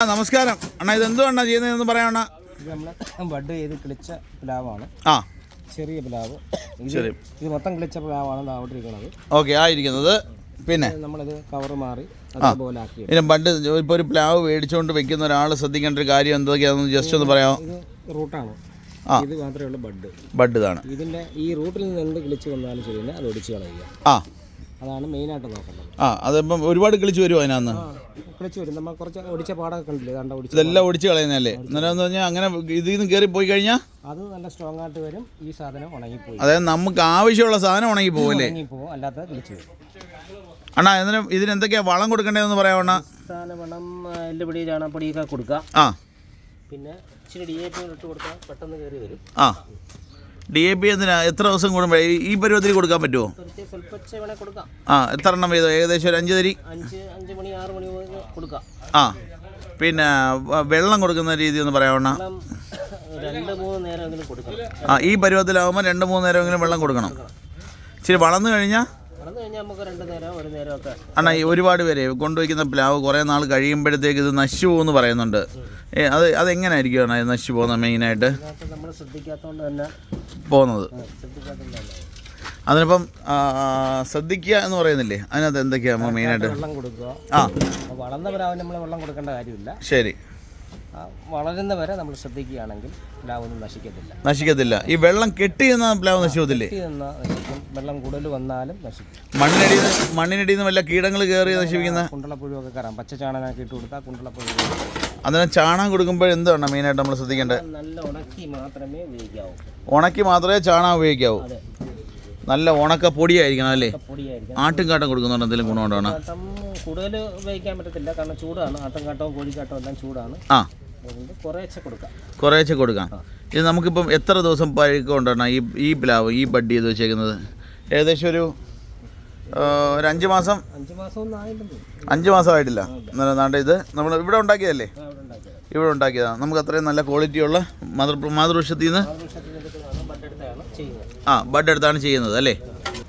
നമസ്കാരം. അണ്ണാ ഇത് എന്തുകൊണ്ടാ ചെയ്യുന്നതെന്ന് പറയണ ഇത് നമ്മൾ ബഡ് ചെയ്ത് കിളിച്ച പ്ലാവാണ്. ആ. ചെറിയ പ്ലാവ്. ഇത് ശരി. ഇത് മൊത്തം കിളിച്ച പ്ലാവാണ് അവിടെ ഇരിക്കുന്നത് ഓക്കെ ആയിരിക്കുന്നത്. പിന്നെ? നമ്മളിത് കവർ മാറി അതുപോലെ ആക്കി ഇനി പണ്ട് ഇപ്പോൾ ഒരു പ്ലാവ് മേടിച്ചുകൊണ്ട് വെക്കുന്ന ഒരാൾ ശ്രദ്ധിക്കേണ്ട ഒരു കാര്യം എന്തൊക്കെയാണെന്ന് ജസ്റ്റ് ഒന്ന് പറയാമോ? ഇത് റൂട്ടാണ്. ഇത് മാത്രമേ ഉള്ളൂ ബഡ് ബഡ് ഇതാണ്. ഇതിന്റെ ഈ റൂട്ടിൽ നിന്ന് എന്ത് കിളിച്ച് വന്നാലും ശരി അത് ഒടിച്ച് കളയുക. ആ. അതാണ് മെയിനായിട്ട് നോക്കേണ്ടത്. ആ അതിപ്പം ഒരുപാട് കിളിച്ച് വരും അതിനകത്ത്? കിളിച്ച് വരും. നമ്മൾ കുറച്ച് ഒടിച്ച പാടൊക്കെ കണ്ടില്ലേ? കണ്ട ഒടിച്ച് ഇതെല്ലാം ഒടിച്ച് കളയുന്നതല്ലേ? എന്നാലും എന്ന് പറഞ്ഞാൽ അങ്ങനെ ഇതിൽ നിന്ന് കയറി പോയി കഴിഞ്ഞാൽ അത് നല്ല സ്ട്രോങ് ആയിട്ട് വരും. ഈ സാധനം ഉണങ്ങിപ്പോയി. അതായത് നമുക്ക് ആവശ്യമുള്ള സാധനം ഉണങ്ങി പോകല്ലേ ഉണങ്ങിപ്പോവും. അല്ലാത്ത കിളിച്ച് വരും. അണ്ണാ എന്നാലും ഇതിന് എന്തൊക്കെയാ വളം കൊടുക്കേണ്ടതെന്ന് പറയാവണ്ണ സാധനം വേണം എല്ലുപൊടി ചാണപ്പൊടിയൊക്കെ കൊടുക്കുക ആ. പിന്നെ ഇച്ചിരി ഡി എ പി ഇട്ട് കൊടുത്താൽ പെട്ടെന്ന് കയറി വരും. ആ. ഡി എ പി എന്തിനാ? എത്ര ദിവസം കൂടുമ്പോ ഈ പരുവത്തിൽ കൊടുക്കാൻ പറ്റുമോ ആ എത്ര എണ്ണം വീതം? ഏകദേശം ഒരു അഞ്ച് തരി? ആ പിന്നെ വെള്ളം കൊടുക്കുന്ന രീതി ഒന്ന് പറയാവണ്ണ ആ ഈ പരുവത്തിലാകുമ്പോൾ രണ്ട് മൂന്ന് നേരമെങ്കിലും വെള്ളം കൊടുക്കണം. ഇച്ചിരി വളർന്നു കഴിഞ്ഞാൽ വളർന്നു കഴിഞ്ഞാൽ നമുക്ക് രണ്ട് നേരം ഒരു നേരമൊക്കെ അണ്ണാ ഈ ഒരുപാട് പേരെ കൊണ്ടുവയ്ക്കുന്ന പ്ലാവ് കുറേ നാൾ കഴിയുമ്പോഴത്തേക്ക് ഇത് നശിച്ചു പോകുമെന്ന് പറയുന്നുണ്ട്. ഏ, അത് അതെങ്ങനെയായിരിക്കും അണ്ണാ ഇത് നശിച്ചു പോകുന്നത് മെയിനായിട്ട്? ഇതിനകത്ത് നമ്മൾ ശ്രദ്ധിക്കാത്തതുകൊണ്ട് തന്നെ. പോകുന്നത്. ആ, ശ്രദ്ധിക്കാത്തതുകൊണ്ട് തന്നെ. അതിനിപ്പം ആ, ശ്രദ്ധിക്കുക എന്ന് പറയുന്നില്ലേ? അതിനകത്ത് എന്തൊക്കെയാ നമ്മൾ മെയിനായിട്ട്? വെള്ളം കൊടുക്കുക. ആ. അപ്പോൾ വളർന്ന നമ്മൾ വെള്ളം കൊടുക്കേണ്ട കാര്യമില്ല. ശരി. ആ, വളരുന്ന നമ്മൾ ശ്രദ്ധിക്കുകയാണെങ്കിൽ പ്ലാവൊന്നും നശിക്കത്തില്ല. നശിക്കത്തില്ല. ഈ വെള്ളം കെട്ടി എന്ന പ്ലാവ് നശിക്കത്തില്ലേ. വെള്ളം കൂടുതൽ വന്നാലും നശിക്കും. മണ്ണിനടിയിൽ നിന്ന് മണ്ണിനടിയിൽ നിന്ന് വല്ല കീടങ്ങൾ കയറി നശിപ്പിക്കുന്ന? കുണ്ടളപ്പുഴുവൊക്കെ കയറാം. പച്ച ചാണകമൊക്കെ ഇട്ട് കൊടുത്താൽ കുണ്ടളപ്പുഴു അതിന് ചാണകം കൊടുക്കുമ്പോൾ എന്താണ് മെയിനായിട്ട് നമ്മൾ ശ്രദ്ധിക്കേണ്ടത്? നല്ല ഉണക്കി മാത്രമേ ഉപയോഗിക്കാവൂ. ഉണക്കി മാത്രമേ ചാണകം ഉപയോഗിക്കാവൂ. നല്ല ഉണക്ക പൊടിയായിരിക്കണം അല്ലേ? ആട്ടും ആട്ടുംകാട്ടം കൊടുക്കുന്നുണ്ട് എന്തെങ്കിലും ഗുണമുണ്ടാണ് കൂടുതൽ ഉപയോഗിക്കാൻ പറ്റത്തില്ല. കാരണം ചൂടാണ്. ആട്ടംകാട്ടവും കോഴിക്കാട്ടവും എല്ലാം ചൂടാണ്. ആ. കുറേശ്ശെ കൊടുക്കാം. ഇത് നമുക്കിപ്പം എത്ര ദിവസം പഴക്കം ഉണ്ടാണ് ഈ ഈ പ്ലാവ് ഈ ബഡ് ചെയ്ത് വെച്ചേക്കുന്നത്? ഏകദേശം ഒരു ഒരു അഞ്ച് മാസം അഞ്ച് മാസമായിട്ടില്ല എന്നാലും നാണ്ട് ഇത്? നമ്മൾ ഇവിടെ ഉണ്ടാക്കിയതല്ലേ? ഇവിടെ ഉണ്ടാക്കിയതാണ് നമുക്ക് അത്രയും നല്ല ക്വാളിറ്റിയുള്ള മാതൃ മാതൃവൃക്ഷത്തിൽ നിന്ന് ആ ബഡ് എടുത്താണ് ചെയ്യുന്നത് അല്ലേ?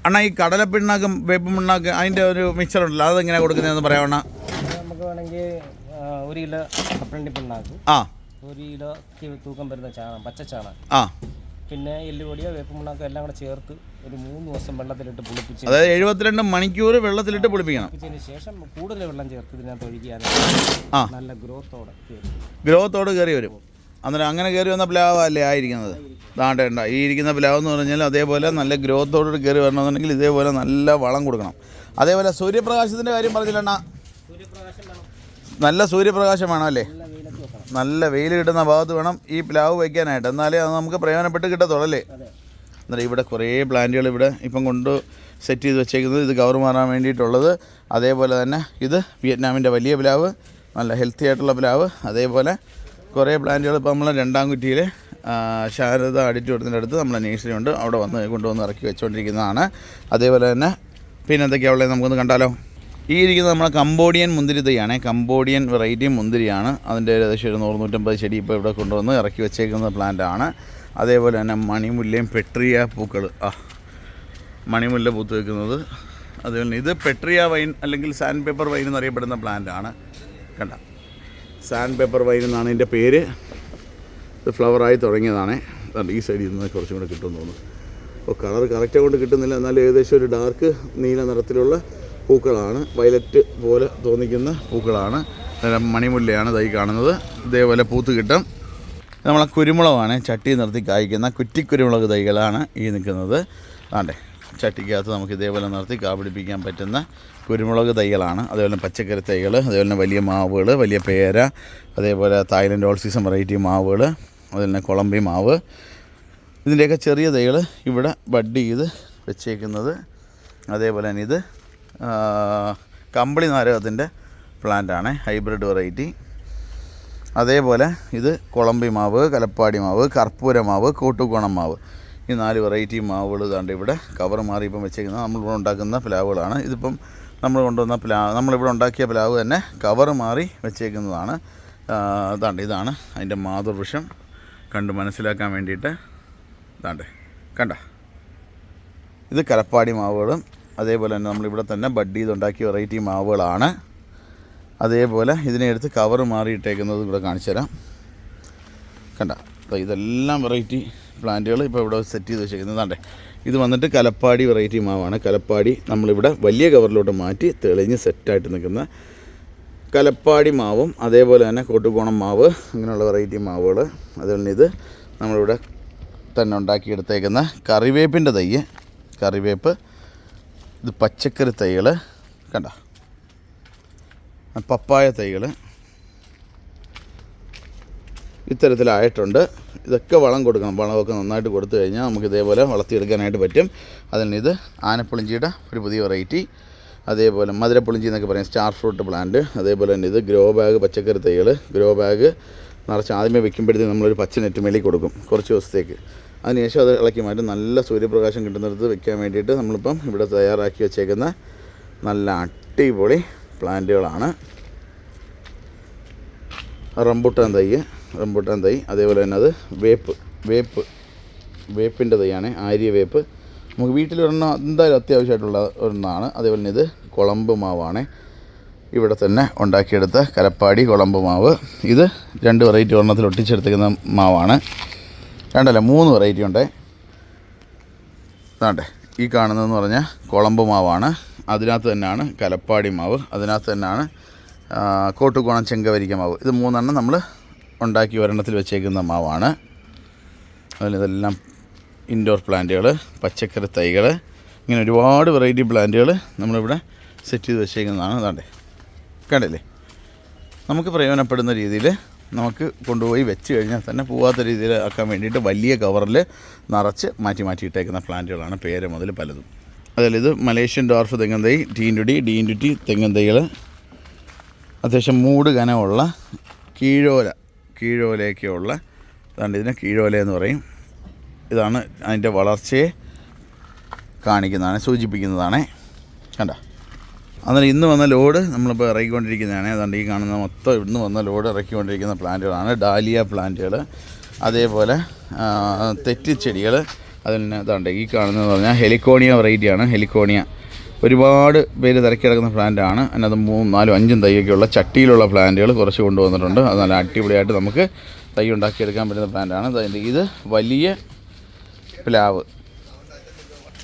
അണ്ണാ ഈ കടലപ്പിണ്ണാക്കും വേപ്പ് പിണ്ണാക്കും അതിന്റെ ഒരു മിക്സർ ഉണ്ടല്ലോ. അതെങ്ങനെയാണ് കൊടുക്കുന്നതെന്ന് പറയാമണ്ണ അത് നമുക്ക് വേണമെങ്കിൽ ഒരു കിലോ കപ്പലണ്ടി പിണ്ണാക്കും ആ. ഒരു കിലോ തൂക്കം വരുന്ന ചാണകം പച്ച ചാണകം. ആ. പിന്നെ എല്ലുപൊടിയോ വേപ്പുമുണ്ണാക്കോ എല്ലാം കൂടെ ചേർത്ത് ഒരു മൂന്ന് ദിവസം വെള്ളത്തിലിട്ട് പുളിപ്പിച്ച് അതായത് എഴുപത്തിരണ്ട് മണിക്കൂർ വെള്ളത്തിലിട്ട് പുളിപ്പിക്കണം. പുളിപ്പിച്ചതിന് ശേഷം കൂടുതൽ വെള്ളം ചേർത്ത് ഇതിനകത്ത് ആ. നല്ല ഗ്രോത്തോടെ കയറും ഗ്രോത്തോട് കയറി വരും. അന്നേരം അങ്ങനെ കയറി വന്ന പ്ലാവ് അല്ലേ ആയിരിക്കുന്നത് ദാണ്ടേണ്ട ഈ ഇരിക്കുന്ന പ്ലാവ് എന്ന് പറഞ്ഞാൽ അതേപോലെ നല്ല ഗ്രോത്തോട് കയറി വരണമെന്നുണ്ടെങ്കിൽ ഇതേപോലെ നല്ല വളം കൊടുക്കണം. അതേപോലെ സൂര്യപ്രകാശത്തിന്റെ കാര്യം പറഞ്ഞില്ലണ്ണ? സൂര്യപ്രകാശം വേണം. നല്ല സൂര്യപ്രകാശം വേണം അല്ലേ? നല്ല നല്ല വെയിൽ കിട്ടുന്ന ഭാഗത്ത് വേണം ഈ പ്ലാവ് വയ്ക്കാനായിട്ട്. എന്നാലേ അത് നമുക്ക് പ്രയോജനപ്പെട്ട് കിട്ടത്തുള്ളൂ അല്ലേ അതെ. അന്നേരം ഇവിടെ കുറേ പ്ലാന്റുകൾ ഇവിടെ ഇപ്പം കൊണ്ട് സെറ്റ് ചെയ്ത് വെച്ചേക്കുന്നത് ഇത് കവർ മാറാൻ വേണ്ടിയിട്ടുള്ളത്. അതേപോലെ തന്നെ ഇത് വിയറ്റ്നാമിന്റെ വലിയ പ്ലാവ് നല്ല ഹെൽത്തി ആയിട്ടുള്ള പ്ലാവ്. അതേപോലെ കുറേ പ്ലാന്റുകൾ ഇപ്പോൾ നമ്മൾ രണ്ടാം കുറ്റിയിൽ ശാരദ അഡിറ്റോറിയത്തിന്റെ അടുത്ത് നമ്മുടെ നേഴ്സറി ഉണ്ട്. അവിടെ വന്ന് കൊണ്ടുവന്ന് ഇറക്കി വെച്ചുകൊണ്ടിരിക്കുന്നതാണ് അതേപോലെ തന്നെ പിന്നെ എന്തൊക്കെയാണ് ഉള്ളത് നമുക്കൊന്ന് കണ്ടാലോ? ഈ ഇരിക്കുന്നത് നമ്മുടെ കമ്പോഡിയൻ മുന്തിരി തൈയാണ് കമ്പോഡിയൻ വെറൈറ്റി മുന്തിരിയാണ്. അതിന്റെ ഏകദേശം ഒരു നൂറ് നൂറ്റമ്പത് ചെടി ഇപ്പോൾ ഇവിടെ കൊണ്ടുവന്ന് ഇറക്കി വെച്ചേക്കുന്ന പ്ലാന്റ് ആണ്. അതേപോലെ തന്നെ മണിമുല്ലയും പെട്രിയ പൂക്കൾ. ആ മണിമുല്ല പൂത്ത് വെക്കുന്നത് അതുപോലെ ഇത് പെട്രിയ വൈൻ അല്ലെങ്കിൽ സാൻഡ് പേപ്പർ വൈൻ എന്നറിയപ്പെടുന്ന പ്ലാന്റ് ആണ്. കണ്ട സാൻഡ് പേപ്പർ വൈൻ എന്നാണ് ഇതിന്റെ പേര്. ഇത് ഫ്ലവറായി തുടങ്ങിയതാണ്. ദാണ്ട് ഈ സൈഡിൽ നിന്ന് കുറച്ചും കൂടെ കിട്ടുമെന്ന് തോന്നുന്നു. അപ്പോൾ കളർ കറക്റ്റ് കൊണ്ട് കിട്ടുന്നില്ല. എന്നാലും ഏകദേശം ഒരു ഡാർക്ക് നീല നിറത്തിലുള്ള പൂക്കളാണ്. വയലറ്റ് പോലെ തോന്നിക്കുന്ന പൂക്കളാണ്. മണിമുല്ലയാണ് തൈ കാണുന്നത്. ഇതേപോലെ പൂത്ത് കിട്ടും. നമ്മളെ കുരുമുളകാണ്. ചട്ടി നിർത്തി കായ്ക്കുന്ന കുറ്റിക്കുരുമുളക് തൈകളാണ് ഈ നിൽക്കുന്നത്. ആണ്ടെ ചട്ടിക്കകത്ത് നമുക്ക് ഇതേപോലെ നിർത്തി കാപിടിപ്പിക്കാൻ പറ്റുന്ന കുരുമുളക് തൈകളാണ്. അതേപോലെ പച്ചക്കറി തൈകൾ അതേപോലെ തന്നെ വലിയ മാവുകൾ വലിയ പേര അതേപോലെ തായ്ലൻഡ് ഓൾ സീസൺ വെറൈറ്റി മാവുകൾ അതുപോലെ തന്നെ കൊളമ്പി മാവ്. ഇതിന്റെയൊക്കെ ചെറിയ തൈകൾ ഇവിടെ ബഡ് ചെയ്ത് വെച്ചേക്കുന്നത്. അതേപോലെ തന്നെ ഇത് കമ്പിളി നാരകത്തിന്റെ പ്ലാന്റാണ് ഹൈബ്രിഡ് വെറൈറ്റി. അതേപോലെ ഇത് കുളമ്പി മാവ് കലപ്പാടി മാവ് കർപ്പൂര മാവ് കൂട്ടുകോണം മാവ്. ഈ നാല് വെറൈറ്റി മാവുകൾ ഇതാണ്ട് ഇവിടെ കവർ മാറി ഇപ്പം വെച്ചേക്കുന്നത് നമ്മളിവിടെ ഉണ്ടാക്കുന്ന പ്ലാവുകളാണ്. ഇതിപ്പം നമ്മൾ കൊണ്ടുവന്ന പ്ലാവ് നമ്മളിവിടെ ഉണ്ടാക്കിയ പ്ലാവ് തന്നെ കവർ മാറി വെച്ചേക്കുന്നതാണ്. ഇതാണ്ട് ഇതാണ് അതിന്റെ മാതൃവൃക്ഷം. കണ്ട് മനസ്സിലാക്കാൻ വേണ്ടിയിട്ട് ഇതാണ്ട് കണ്ട. ഇത് കലപ്പാടി മാവുകളും അതേപോലെ തന്നെ നമ്മളിവിടെ തന്നെ ബഡ് ചെയ്തുണ്ടാക്കിയ വെറൈറ്റി മാവുകളാണ്. അതേപോലെ ഇതിനെ എടുത്ത് കവർ മാറിയിട്ടേക്കുന്നത് ഇവിടെ കാണിച്ചു തരാം. കണ്ട അപ്പോൾ ഇതെല്ലാം വെറൈറ്റി പ്ലാന്റുകൾ ഇപ്പോൾ ഇവിടെ സെറ്റ് ചെയ്ത് വെച്ചേക്കുന്നതാണ്ടേ ഇത് വന്നിട്ട് കലപ്പാടി വെറൈറ്റി മാവാണ്. കലപ്പാടി നമ്മളിവിടെ വലിയ കവറിലോട്ട് മാറ്റി തെളിഞ്ഞ് സെറ്റായിട്ട് നിൽക്കുന്ന കലപ്പാടി മാവും അതേപോലെ തന്നെ കോട്ടുകോണം മാവ് അങ്ങനെയുള്ള വെറൈറ്റി മാവുകൾ അതുപോലെ ഇത് നമ്മളിവിടെ തന്നെ ഉണ്ടാക്കിയെടുത്തേക്കുന്ന കറിവേപ്പിന്റെ തൈ കറിവേപ്പ് ഇത് പച്ചക്കറി തൈകൾ കണ്ട? പപ്പായ തൈകൾ ഇത്തരത്തിലായിട്ടുണ്ട്. ഇതൊക്കെ വളം കൊടുക്കണം. വളമൊക്കെ നന്നായിട്ട് കൊടുത്തു കഴിഞ്ഞാൽ നമുക്ക് ഇതേപോലെ വളർത്തിയെടുക്കാനായിട്ട് പറ്റും. അതിൽ ഇത് ആനപ്പുളിഞ്ചിയുടെ ഒരു പുതിയ വെറൈറ്റി. അതേപോലെ മധുരപ്പുളിഞ്ചി എന്നൊക്കെ പറയും സ്റ്റാർ ഫ്രൂട്ട് പ്ലാന്റ്. അതേപോലെ തന്നെ ഇത് ഗ്രോ ബാഗ് പച്ചക്കറി തൈകൾ ഗ്രോ ബാഗ് നിറച്ച് ആദ്യമേ വെക്കുമ്പോഴത്തേക്ക് നമ്മളൊരു പച്ച നെറ്റ് മേളിൽ കൊടുക്കും കുറച്ച് ദിവസത്തേക്ക്. അതിനുശേഷം അത് ഇളക്കി മാറ്റി നല്ല സൂര്യപ്രകാശം കിട്ടുന്നിടത്ത് വെക്കാൻ വേണ്ടിയിട്ട് നമ്മളിപ്പം ഇവിടെ തയ്യാറാക്കി വെച്ചേക്കുന്ന നല്ല അടിപൊളി പ്ലാന്റുകളാണ്. റംബുട്ടാൻ തൈ റംബുട്ടാൻ തൈ അതേപോലെ തന്നെ അത് വേപ്പ് വേപ്പ് വേപ്പിന്റെ തൈയാണ് ആര്യ വേപ്പ്. നമുക്ക് വീട്ടിൽ ഒരെണ്ണം എന്തായാലും അത്യാവശ്യമായിട്ടുള്ള ഒരെണ്ണമാണ്. അതേപോലെ തന്നെ ഇത് കുളമ്പ് മാവാണ്. ഇവിടെ തന്നെ ഉണ്ടാക്കിയെടുത്ത കലപ്പാടി കുളമ്പ് മാവ്. ഇത് രണ്ട് വെറൈറ്റി ഒരെണ്ണത്തിൽ ഒട്ടിച്ചെടുത്തിരിക്കുന്ന മാവാണ്. രണ്ടല്ല മൂന്ന് വെറൈറ്റി ഉണ്ട്. ഇതാണ്ടേ ഈ കാണുന്നതെന്ന് പറഞ്ഞാൽ കുളമ്പ് മാവാണ്. അതിനകത്ത് തന്നെയാണ് കലപ്പാടി മാവ്. അതിനകത്ത് തന്നെയാണ് കോട്ടുകോണം ചെങ്കവരിക്ക മാവ്. ഇത് മൂന്നെണ്ണം നമ്മൾ ഉണ്ടാക്കി ഒരെണ്ണത്തിൽ വെച്ചേക്കുന്ന മാവാണ്. അതിൽ ഇതെല്ലാം ഇൻഡോർ പ്ലാന്റുകൾ പച്ചക്കറി തൈകൾ ഇങ്ങനെ ഒരുപാട് വെറൈറ്റി പ്ലാന്റുകൾ നമ്മളിവിടെ സെറ്റ് ചെയ്ത് വെച്ചേക്കുന്നതാണ്. അതാണ്ടേ കണ്ടില്ലേ? നമുക്ക് പ്രയോജനപ്പെടുന്ന രീതിയിൽ നമുക്ക് കൊണ്ടുപോയി വെച്ച് കഴിഞ്ഞാൽ തന്നെ പോവാത്ത രീതിയിൽ ആക്കാൻ വേണ്ടിയിട്ട് വലിയ കവറിൽ നിറച്ച് മാറ്റി മാറ്റിയിട്ടേക്കുന്ന പ്ലാന്റുകളാണ് പേര് മുതൽ പലതും. അതിൽ ഇത് Malaysian dwarf തെങ്ങന്തൈ D into D D into T തെങ്ങൻ തൈകൾ അത്യാവശ്യം മൂട് കനമുള്ള കീഴോല കീഴോലയൊക്കെയുള്ള അതാണ്ട് ഇതിനെ കീഴോല എന്ന് പറയും. ഇതാണ് അതിന്റെ വളർച്ചയെ കാണിക്കുന്നതാണ് സൂചിപ്പിക്കുന്നതാണ്. കണ്ട? അന്നേരം ഇന്ന് വന്ന ലോഡ് നമ്മളിപ്പോൾ ഇറക്കിക്കൊണ്ടിരിക്കുന്നതാണ്. അതുകൊണ്ട് ഈ കാണുന്ന മൊത്തം ഇന്ന് വന്ന ലോഡ് ഇറക്കിക്കൊണ്ടിരിക്കുന്ന പ്ലാന്റുകളാണ്. ഡാലിയ പ്ലാന്റുകൾ അതേപോലെ തെറ്റിച്ചെടികൾ. നിന്ന് ഇതാണ്ട് ഈ കാണുന്നതെന്ന് പറഞ്ഞാൽ ഹെലിക്കോണിയ വെറൈറ്റിയാണ്. ഹെലിക്കോണിയ ഒരുപാട് പേര് തിരക്കി കിടക്കുന്ന പ്ലാന്റാണ്. അതിനകത്ത് മൂന്നും നാലും അഞ്ചും തൈയൊക്കെയുള്ള ചട്ടിയിലുള്ള പ്ലാന്റുകൾ കുറച്ച് കൊണ്ടുവന്നിട്ടുണ്ട്. അത് നല്ല അടിപൊളിയായിട്ട് നമുക്ക് തൈ ഉണ്ടാക്കിയെടുക്കാൻ പറ്റുന്ന പ്ലാന്റാണ്. ഇത് വലിയ പ്ലാവ്.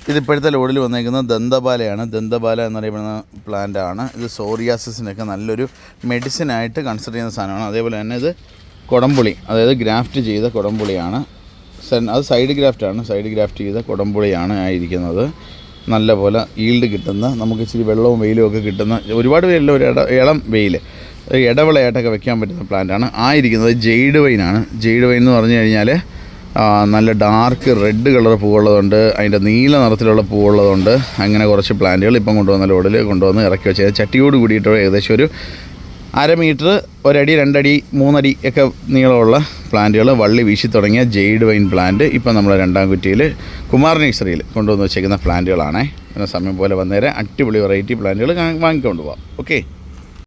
ഇതിപ്പോഴത്തെ ലോഡിൽ വന്നേക്കുന്നത് ദന്തപാലയാണ് ദന്തപാല എന്നറിയപ്പെടുന്ന പ്ലാന്റ് ആണ്. ഇത് സോറിയാസിസിനൊക്കെ നല്ലൊരു മെഡിസിൻ ആയിട്ട് കൺസിഡർ ചെയ്യുന്ന സാധനമാണ്. അതേപോലെ തന്നെ ഇത് കൊടംപുളി അതായത് ഗ്രാഫ്റ്റ് ചെയ്ത കൊടംപുളിയാണ്. അത് സൈഡ് ഗ്രാഫ്റ്റാണ് സൈഡ് ഗ്രാഫ്റ്റ് ചെയ്ത കൊടംപുളിയാണ് ആയിരിക്കുന്നത്. നല്ല പോലെ ഈൽഡ് കിട്ടുന്ന നമുക്ക് ഇച്ചിരി വെള്ളവും വെയിലും ഒക്കെ കിട്ടുന്ന ഒരുപാട് പേരില്ല ഒരു ഇട ഇളം വെയിൽ ഇടവിളയായിട്ടൊക്കെ വെക്കാൻ പറ്റുന്ന പ്ലാന്റാണ് ആയിരിക്കുന്നത് ജെയ്ഡ് വൈനാണ് ജെയ്ഡ് വൈൻ എന്ന് പറഞ്ഞു കഴിഞ്ഞാൽ നല്ല ഡാർക്ക് റെഡ് കളർ പൂവുള്ളതുണ്ട് അതിന്റെ നീല നിറത്തിലുള്ള പൂവുള്ളതുണ്ട് അങ്ങനെ കുറച്ച് പ്ലാന്റുകൾ ഇപ്പം കൊണ്ടുവന്ന ലോഡിൽ കൊണ്ടുവന്ന് ഇറക്കി വെച്ചത് ചട്ടിയോട് കൂടിയിട്ട് ഏകദേശം ഒരു അര മീറ്റർ ഒരടി രണ്ടടി മൂന്നടി ഒക്കെ നീളമുള്ള പ്ലാന്റുകൾ വള്ളി വീശി തുടങ്ങിയ ജെയ്ഡ് വൈൻ പ്ലാന്റ് ഇപ്പം നമ്മൾ രണ്ടാം കുറ്റിയിൽ കുമാർ നഴ്സറിയിൽ കൊണ്ടുവന്ന് വെച്ചേക്കുന്ന പ്ലാന്റുകളാണേ പിന്നെ സമയം പോലെ വന്നേരെ അടിപൊളി വെറൈറ്റി പ്ലാന്റുകൾ വാങ്ങിക്കൊണ്ട് പോവാം ഓക്കെ